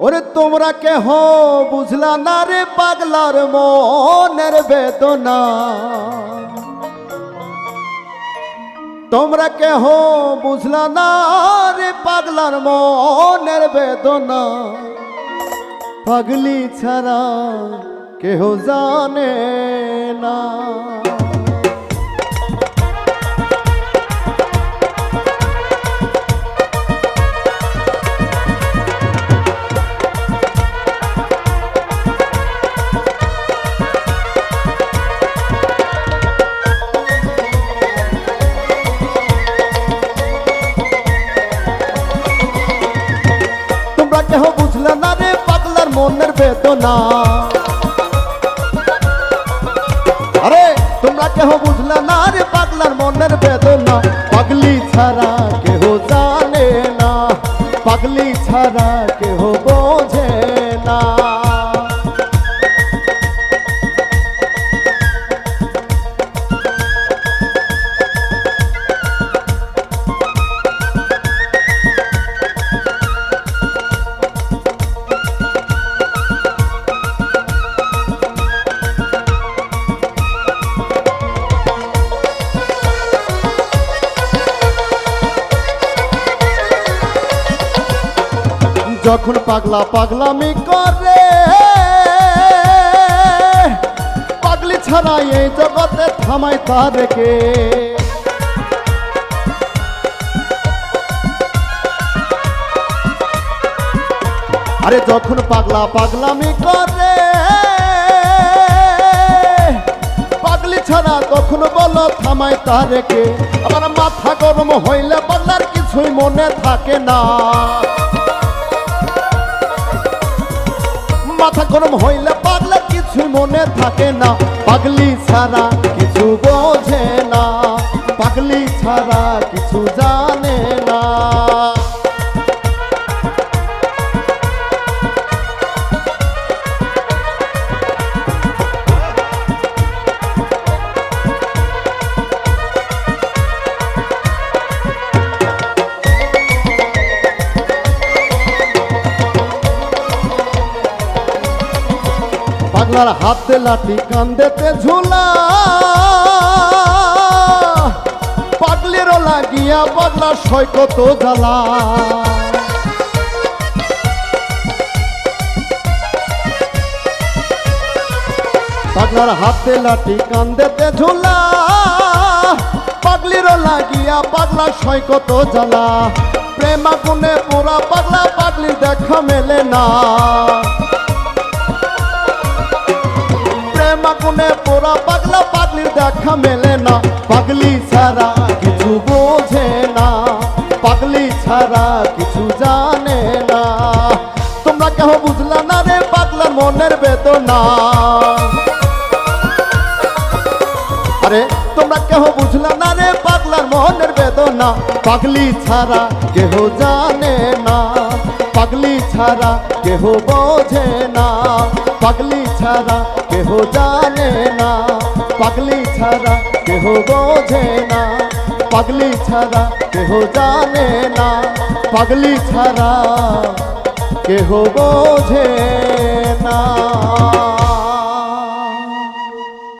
ওরে তোমরা কেহ বুঝলা না রে পাগলার মনের বেদনা? তোমরা কেহ বুঝলা না রে পাগলার মনের বেদনা? পাগলি ছাড়া কেহ জানে না। কেহ বুঝল না রে পাগলার মনের বেদনা। আরে, তোমরা কেহ বুঝল না রে পাগলার মনের বেদনা। পাগলি ছাড়া কেহ জানে না। পাগলি ছাড়া যখন পাগলা পাগলামি করে, পাগলি ছাড়া এই জগতে থামাই তারকে আরে যখন পাগলা পাগলামি করে, পাগলি ছাড়া তখন বলো থামাই তারকে আমার মাথা গরম হইলে পাগলার কিছুই মনে থাকে না। গরম হইলে পাগলে কিছু মনে থাকে না। পাগলি ছাড়া কিছু বোঝে না। পাগলি ছাড়া কিছু পাগলার হাতে লাঠি কান্দেতে ঝুলা। পাগলেরও লাগিয়া পাগলা সৈকত জ্বালা। পাগলার হাতে লাঠি কান্দেতে ঝুলা। পাগলিরও লাগিয়া পাগলা সৈকত জ্বালা। প্রেমা গুনে পোড়া পাগলা পাগলির দেখা মেলে না। দেখা মেলে না। পাগলি ছাড়া কিছু বোঝে না। পাগলি ছাড়া কিছু জানে না। তোমরা কেহ বুঝলা না রে পাগলার মনের বেদনা। আরে, তোমরা কেহ বুঝলা না রে পাগলার মনের বেদনা। পাগলি ছাড়া কেহ জানে না। পাগলি ছাড়া কেহ বোঝে না। পাগলি ছাড়া কেহ জানে না। পাগলি ছাড়া কেহ বোঝে না, পাগলি ছাড়া কেহ জানে না, পাগলি ছাড়া কেহ বোঝে না।